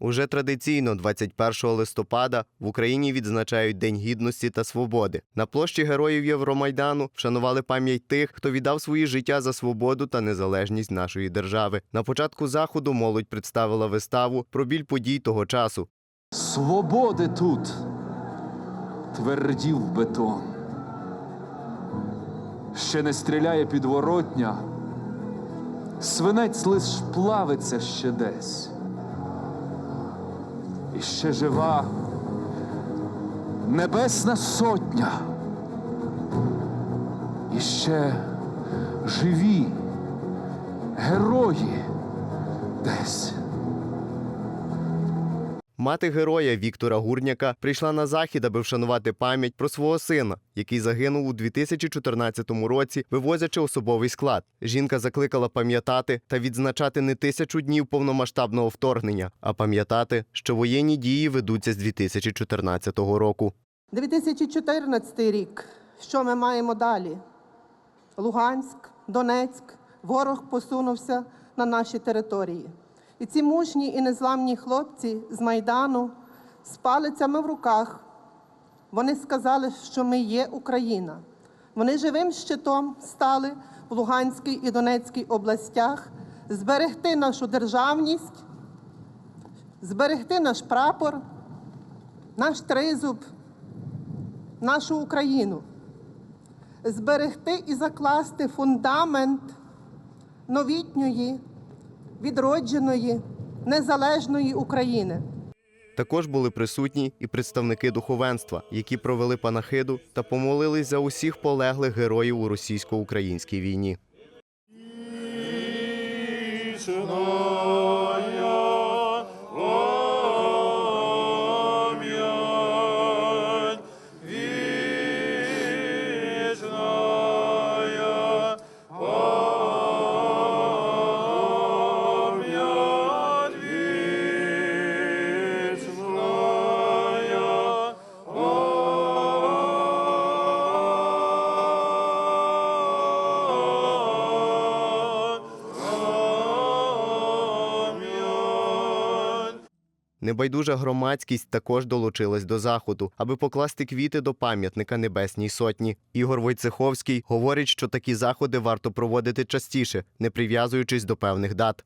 Уже традиційно, 21 листопада, в Україні відзначають День гідності та свободи. На площі героїв Євромайдану вшанували пам'ять тих, хто віддав свої життя за свободу та незалежність нашої держави. На початку заходу молодь представила виставу про біль подій того часу. Свободи тут твердів бетон. Ще не стріляє підворотня, свинець лиш плавиться ще десь. І ще жива небесна сотня. І ще живі герої десь. Мати героя Віктора Гурняка прийшла на захід, аби вшанувати пам'ять про свого сина, який загинув у 2014 році, вивозячи особовий склад. Жінка закликала пам'ятати та відзначати не тисячу днів повномасштабного вторгнення, а пам'ятати, що воєнні дії ведуться з 2014 року. 2014 рік. Що ми маємо далі? Луганськ, Донецьк, ворог посунувся на наші території. І ці мужні і незламні хлопці з Майдану з палицями в руках. Вони сказали, що ми є Україна. Вони живим щитом стали в Луганській і Донецькій областях зберегти нашу державність, зберегти наш прапор, наш тризуб, нашу Україну, зберегти і закласти фундамент новітньої, відродженої, незалежної України. Також були присутні і представники духовенства, які провели панахиду та помолились за усіх полеглих героїв у російсько-українській війні. Небайдужа громадськість також долучилась до заходу, аби покласти квіти до пам'ятника Небесній Сотні. Ігор Войцеховський говорить, що такі заходи варто проводити частіше, не прив'язуючись до певних дат.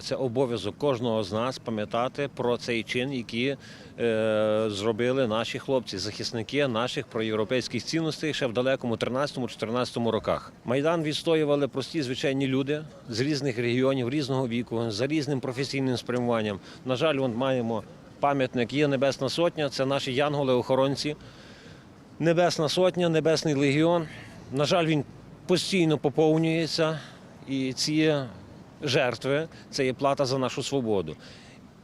Це обов'язок кожного з нас пам'ятати про цей чин, який е, зробили наші хлопці, захисники наших проєвропейських цінностей ще в далекому 13-14 роках. Майдан відстоювали прості звичайні люди з різних регіонів, різного віку, за різним професійним спрямуванням. На жаль, вон маємо пам'ятник є Небесна Сотня, це наші янголи-охоронці. Небесна Сотня, Небесний легіон. На жаль, він постійно поповнюється, і ці жертви це є плата за нашу свободу.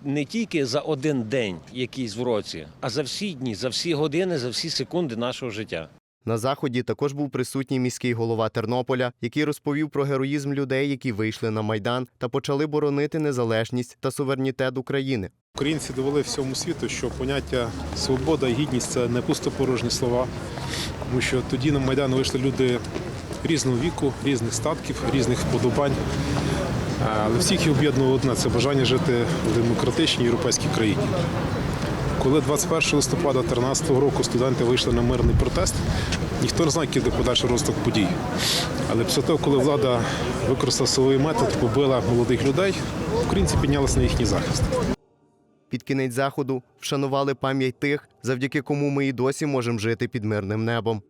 Не тільки за один день, якийсь в році, а за всі дні, за всі години, за всі секунди нашого життя. На заході також був присутній міський голова Тернополя, який розповів про героїзм людей, які вийшли на майдан та почали боронити незалежність та суверенітет України. Українці довели всьому світу, що поняття свобода і гідність це не пустопорожні слова, тому що тоді на Майдан вийшли люди різного віку, різних статків, різних вподобань. Але всіх їх об'єднувало одне це бажання жити в демократичній європейській країні. Коли 21 листопада 2013 року студенти вийшли на мирний протест, ніхто не знає, який буде подальший розвиток подій. Але після того, коли влада використала силовий метод, побила молодих людей, українці піднялися на їхній захист. Під кінець заходу вшанували пам'ять тих, завдяки кому ми і досі можемо жити під мирним небом.